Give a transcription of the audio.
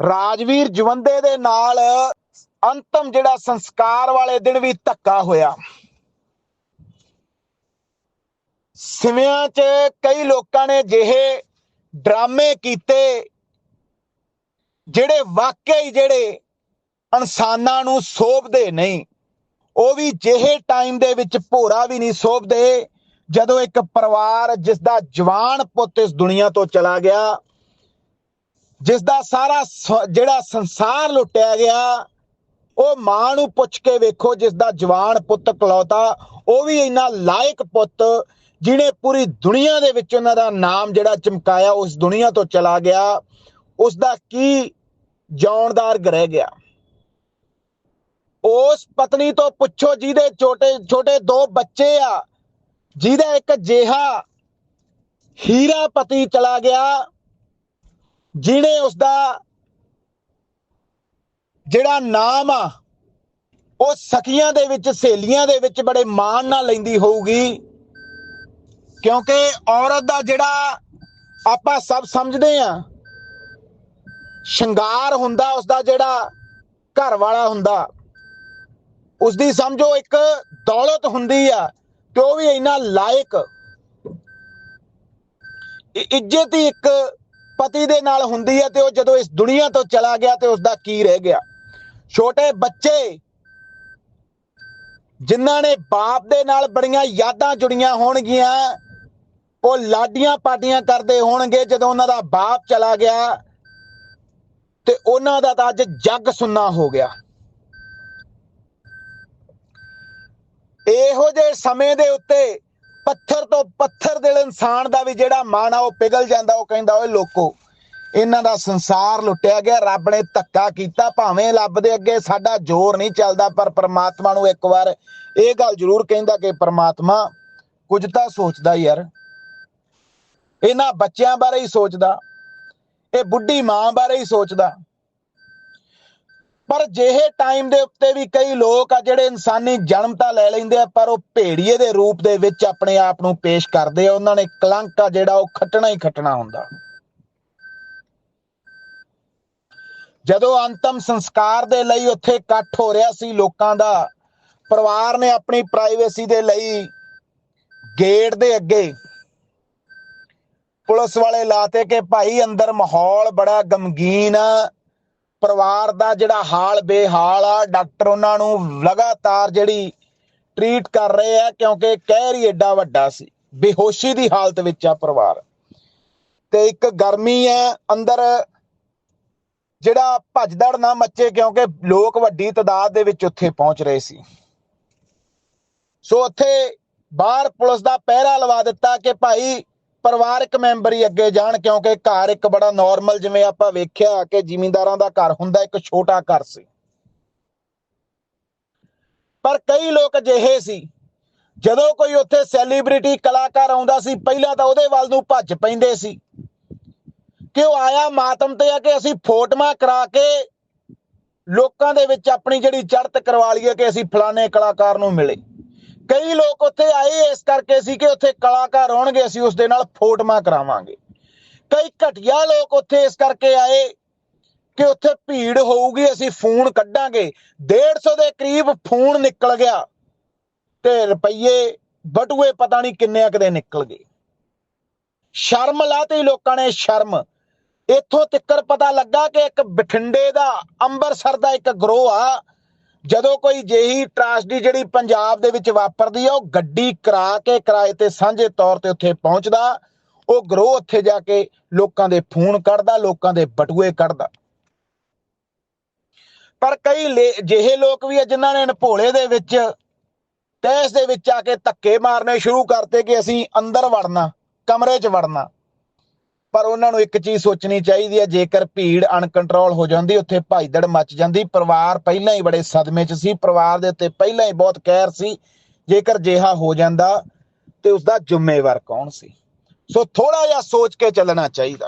ਰਾਜਵੀਰ ਜਵੰਦੇ ਦੇ ਨਾਲ ਅੰਤਮ ਜਿਹੜਾ ਸੰਸਕਾਰ ਵਾਲੇ ਦਿਨ ਵੀ ਧੱਕਾ ਹੋਇਆ। ਸਿਵਿਆਂ 'ਚ ਕਈ ਲੋਕਾਂ ਨੇ ਜਿਹੇ ਡਰਾਮੇ ਕੀਤੇ, ਜਿਹੜੇ ਵਾਕਈ ਜਿਹੜੇ ਇਨਸਾਨਾਂ ਨੂੰ ਸੋਭਦੇ ਨਹੀਂ। ਉਹ ਵੀ ਜਿਹੇ ਟਾਈਮ ਦੇ ਵਿੱਚ ਭੋਰਾ ਵੀ ਨਹੀਂ ਸੋਭਦੇ, ਜਦੋਂ ਇੱਕ ਪਰਿਵਾਰ ਜਿਸ ਦਾ ਜਵਾਨ ਪੁੱਤ ਇਸ ਦੁਨੀਆ ਤੋਂ ਚਲਾ ਗਿਆ ਜਿਸ ਦਾ ਸਾਰਾ ਜਿਹੜਾ ਸੰਸਾਰ ਲੁੱਟਿਆ ਗਿਆ, ਉਹ ਮਾਂ ਨੂੰ ਪੁੱਛ ਕੇ ਵੇਖੋ ਜਿਸ ਦਾ ਜਵਾਨ ਪੁੱਤ ਕਲੌਤਾ ਉਹ ਵੀ ਇੰਨਾ ਲਾਇਕ ਪੁੱਤ, ਜਿਹਨੇ ਪੂਰੀ ਦੁਨੀਆ ਦੇ ਵਿੱਚ ਉਹਨਾਂ ਦਾ ਨਾਮ ਜਿਹੜਾ ਚਮਕਾਇਆ, ਉਸ ਦੁਨੀਆ ਤੋਂ ਚਲਾ ਗਿਆ ਉਸ ਦਾ ਕੀ ਜੌਣਦਾਰ ਰਹਿ ਗਿਆ। ਉਸ ਪਤਨੀ ਤੋਂ ਪੁੱਛੋ, ਜਿਹਦੇ ਛੋਟੇ ਛੋਟੇ ਦੋ ਬੱਚੇ ਆ, ਜਿਹਦਾ ਇੱਕ ਜਿਹਾ ਹੀਰਾ ਪਤੀ ਚਲਾ ਗਿਆ ਜਿਹਨੇ ਉਸ ਦਾ ਜਿਹੜਾ ਨਾਮ ਆ, ਉਹ ਸਖੀਆਂ ਦੇ ਵਿੱਚ, ਸਹੇਲੀਆਂ ਦੇ ਵਿੱਚ ਬੜੇ ਮਾਣ ਨਾਲ ਲੈਂਦੀ ਹੋਊਗੀ। ਕਿਉਂਕਿ ਔਰਤ ਦਾ ਜਿਹੜਾ ਆਪਾਂ ਸਭ ਸਮਝਦੇ ਆ, ਸ਼ਿੰਗਾਰ ਹੁੰਦਾ ਉਸ ਦਾ ਜਿਹੜਾ ਘਰ ਵਾਲਾ ਹੁੰਦਾ ਉਸ ਦੀ ਸਮਝੋ ਇੱਕ ਦੌਲਤ ਹੁੰਦੀ ਆ ਕਿ ਉਹ ਵੀ ਇੰਨਾ ਲਾਇਕ। ਇੱਜ਼ਤ ਹੀ ਇੱਕ ਪਤੀ ਦੇ ਨਾਲ ਹੁੰਦੀ ਹੈ ਤੇ ਉਹ ਜਦੋਂ ਇਸ ਦੁਨੀਆ ਤੋਂ ਚਲਾ ਗਿਆ ਤੇ ਉਸ ਦਾ ਕੀ ਰਹਿ ਗਿਆ? ਛੋਟੇ ਬੱਚੇ ਜਿਨ੍ਹਾਂ ਨੇ ਬਾਪ ਦੇ ਨਾਲ ਬੜੀਆਂ ਯਾਦਾਂ ਜੁੜੀਆਂ ਹੋਣਗੀਆਂ, ਉਹ ਲਾਡੀਆਂ ਪਾਟੀਆਂ ਕਰਦੇ ਹੋਣਗੇ ਜਦੋਂ ਉਹਨਾਂ ਦਾ ਬਾਪ ਚਲਾ ਗਿਆ ਤੇ ਉਹਨਾਂ ਦਾ ਤਾਂ ਅੱਜ ਜੱਗ ਸੁੰਨਾ ਹੋ ਗਿਆ। ਇਹੋ ਜਿਹੇ ਸਮੇਂ ਦੇ ਉੱਤੇ ਪੱਥਰ ਤੋਂ ਪੱਥਰ ਦਿਲ ਇਨਸਾਨ ਦਾ ਵੀ ਜਿਹੜਾ ਮਨ ਆ, ਉਹ ਪਿਘਲ ਜਾਂਦਾ, ਉਹ ਕਹਿੰਦਾ, ਓਏ ਲੋਕੋ, ਇਹਨਾਂ ਦਾ ਸੰਸਾਰ ਲੁੱਟਿਆ ਗਿਆ, ਰੱਬ ਨੇ ਧੱਕਾ ਕੀਤਾ, ਭਾਵੇਂ ਲੱਭ ਦੇ ਅੱਗੇ ਸਾਡਾ ਜ਼ੋਰ ਨਹੀਂ ਚੱਲਦਾ, ਪਰ ਪ੍ਰਮਾਤਮਾ ਨੂੰ ਇੱਕ ਵਾਰ ਇਹ ਗੱਲ ਜ਼ਰੂਰ ਕਹਿੰਦਾ ਕਿ ਪ੍ਰਮਾਤਮਾ ਕੁਝ ਤਾਂ ਸੋਚਦਾ ਯਾਰ। ਇਹਨਾਂ ਬੱਚਿਆਂ ਬਾਰੇ ਹੀ ਸੋਚਦਾ, ਇਹ ਬੁੱਢੀ ਮਾਂ ਬਾਰੇ ਹੀ ਸੋਚਦਾ। ਪਰ ਜਿਹੇ ਟਾਈਮ ਦੇ ਉੱਤੇ ਵੀ ਕਈ ਲੋਕ ਆ ਜਿਹੜੇ ਇਨਸਾਨੀ ਜਨਮ ਤਾਂ ਲੈ ਲੈਂਦੇ ਆ, ਪਰ ਉਹ ਭੇੜੀਏ ਦੇ ਰੂਪ ਦੇ ਵਿੱਚ ਆਪਣੇ ਆਪ ਨੂੰ ਪੇਸ਼ ਕਰਦੇ ਆ। ਉਹਨਾਂ ਨੇ ਕਲੰਕ ਆ ਜਿਹੜਾ ਉਹ ਖੱਟਣਾ ਹੀ ਖੱਟਣਾ ਹੁੰਦਾ। ਜਦੋਂ ਅੰਤਮ ਸੰਸਕਾਰ ਦੇ ਲਈ ਉੱਥੇ ਇਕੱਠ ਹੋ ਰਿਹਾ ਸੀ, ਲੋਕਾਂ ਦਾ ਪਰਿਵਾਰ ਨੇ ਆਪਣੀ ਪ੍ਰਾਈਵੇਸੀ ਦੇ ਲਈ ਗੇਟ ਦੇ ਅੱਗੇ ਪੁਲਿਸ ਵਾਲੇ ਲਾਤੇ ਕਿ ਭਾਈ ਅੰਦਰ ਮਾਹੌਲ ਬੜਾ ਗਮਗੀਨ ਆ। ਪਰਿਵਾਰ ਦਾ ਜਿਹੜਾ ਹਾਲ ਬੇਹਾਲ ਆ, ਡਾਕਟਰ ਉਹਨਾਂ ਨੂੰ ਲਗਾਤਾਰ ਜਿਹੜੀ ਟ੍ਰੀਟ ਕਰ ਰਹੇ ਆ, ਕਿਉਂਕਿ ਕਹਿਰ ਹੀ ਐਡਾ ਵੱਡਾ ਸੀ, ਬੇਹੋਸ਼ੀ ਦੀ ਹਾਲਤ ਵਿੱਚ ਆ ਪਰਿਵਾਰ। ਤੇ ਇੱਕ ਗਰਮੀ ਹੈ ਅੰਦਰ ਜਿਹੜਾ ਭੱਜਦੜ ਨਾ ਮੱਚੇ, ਕਿਉਂਕਿ ਲੋਕ ਵੱਡੀ ਤਾਦਾਦ ਦੇ ਵਿੱਚ ਉੱਥੇ ਪਹੁੰਚ ਰਹੇ ਸੀ। ਸੋ ਉੱਥੇ ਬਾਹਰ ਪੁਲਿਸ ਦਾ ਪਹਿਰਾ ਲਵਾ ਦਿੱਤਾ ਕਿ ਭਾਈ ਪਰਿਵਾਰਕ ਮੈਂਬਰ ਹੀ ਅੱਗੇ ਜਾਣ, ਕਿਉਂਕਿ ਘਰ ਇੱਕ ਬੜਾ ਨਾਰਮਲ ਜਿਵੇਂ ਆਪਾਂ ਵੇਖਿਆ ਕਿ ਜ਼ਿਮੀਂਦਾਰਾਂ ਦਾ ਘਰ ਹੁੰਦਾ, ਇੱਕ ਛੋਟਾ ਘਰ ਸੀ। ਪਰ ਕਈ ਲੋਕ ਅਜਿਹੇ ਸੀ, ਜਦੋਂ ਕੋਈ ਉੱਥੇ ਸੈਲੀਬ੍ਰਿਟੀ ਕਲਾਕਾਰ ਆਉਂਦਾ ਸੀ, ਪਹਿਲਾਂ ਤਾਂ ਉਹਦੇ ਵੱਲ ਨੂੰ ਭੱਜ ਪੈਂਦੇ ਸੀ। ਕਿ ਉਹ ਆਇਆ ਮਾਤਮ ਤੇ ਆ ਕਿ ਅਸੀਂ ਫੋਟੋਆਂ ਕਰਾ ਕੇ ਲੋਕਾਂ ਦੇ ਵਿੱਚ ਆਪਣੀ ਜਿਹੜੀ ਚੜ੍ਹਤ ਕਰਵਾ ਲਈਏ ਕਿ ਅਸੀਂ ਫਲਾਣੇ ਕਲਾਕਾਰ ਨੂੰ ਮਿਲੇ। ਕਈ ਲੋਕ ਉੱਥੇ ਆਏ ਇਸ ਕਰਕੇ ਸੀ ਕਿ ਉੱਥੇ ਕਲਾਕਾਰ ਆਉਣਗੇ ਅਸੀਂ ਉਸ ਦੇ ਨਾਲ ਫੋਟੋਆਂ ਕਰਾਵਾਂਗੇ। ਕਈ ਘਟਿਆ ਲੋਕ ਉੱਥੇ ਇਸ ਕਰਕੇ ਆਏ ਕਿ ਉੱਥੇ ਭੀੜ ਹੋਊਗੀ, ਅਸੀਂ ਫੋਨ ਕੱਢਾਂਗੇ। 150 ਦੇ ਕਰੀਬ ਫੋਨ ਨਿਕਲ ਗਿਆ ਤੇ ਰੁਪਈਏ ਬਟੂਏ ਪਤਾ ਨਹੀਂ ਕਿੰਨੇ ਕਦੇ ਨਿਕਲ ਗਏ। ਸ਼ਰਮ ਲਾਤੀ ਲੋਕਾਂ ਨੇ ਸ਼ਰਮ। ਇੱਥੋਂ ਤਿੱਕਰ ਪਤਾ ਲੱਗਾ ਕਿ ਇੱਕ ਬਠਿੰਡੇ ਦਾ ਅੰਮ੍ਰਿਤਸਰ ਦਾ ਇੱਕ ਗਰੋਹ ਆ ਜਦੋਂ ਕੋਈ ਜਿਹੀ ਟ੍ਰਾਜਡੀ ਜਿਹੜੀ ਪੰਜਾਬ ਦੇ ਵਿੱਚ ਵਾਪਰਦੀ ਆ, ਉਹ ਗੱਡੀ ਕਰਾ ਕੇ ਕਿਰਾਏ ਤੇ ਸਾਂਝੇ ਤੌਰ ਤੇ ਉੱਥੇ ਪਹੁੰਚਦਾ, ਉਹ ਗਰੋਹ ਉੱਥੇ ਜਾ ਕੇ ਲੋਕਾਂ ਦੇ ਫੋਨ ਕੱਢਦਾ, ਲੋਕਾਂ ਦੇ ਬਟੂਏ ਕੱਢਦਾ। ਪਰ ਕਈ ਲੇ- ਜਿਹੇ ਲੋਕ ਵੀ ਆ ਜਿਨ੍ਹਾਂ ਨੇ ਭੋਲੇ ਦੇ ਵਿੱਚ ਤੈਸ ਦੇ ਵਿੱਚ ਆ ਕੇ ਧੱਕੇ ਮਾਰਨੇ ਸ਼ੁਰੂ ਕਰਤੇ ਕਿ ਅਸੀਂ ਅੰਦਰ ਵੜਨਾ, ਕਮਰੇ 'ਚ ਵੜਨਾ। ਪਰ ਉਹਨਾਂ ਨੂੰ ਇੱਕ ਚੀਜ਼ ਸੋਚਣੀ ਚਾਹੀਦੀ ਹੈ, ਜੇਕਰ ਭੀੜ ਅਨਕੰਟਰੋਲ ਹੋ ਜਾਂਦੀ, ਉੱਥੇ ਭਾਈਦੜ ਮੱਚ ਜਾਂਦੀ। ਪਰਿਵਾਰ ਪਹਿਲਾਂ ਹੀ ਬੜੇ ਸਦਮੇ 'ਚ ਸੀ, ਪਰਿਵਾਰ ਦੇ ਉੱਤੇ ਪਹਿਲਾਂ ਹੀ ਬਹੁਤ ਕਹਿਰ ਸੀ, ਜੇਕਰ ਜਿਹਾ ਹੋ ਜਾਂਦਾ ਤੇ ਉਸ ਦਾ ਜ਼ਿੰਮੇਵਾਰ ਕੌਣ ਸੀ? ਸੋ ਥੋੜਾ ਜਿਹਾ ਸੋਚ ਕੇ ਚੱਲਣਾ ਚਾਹੀਦਾ।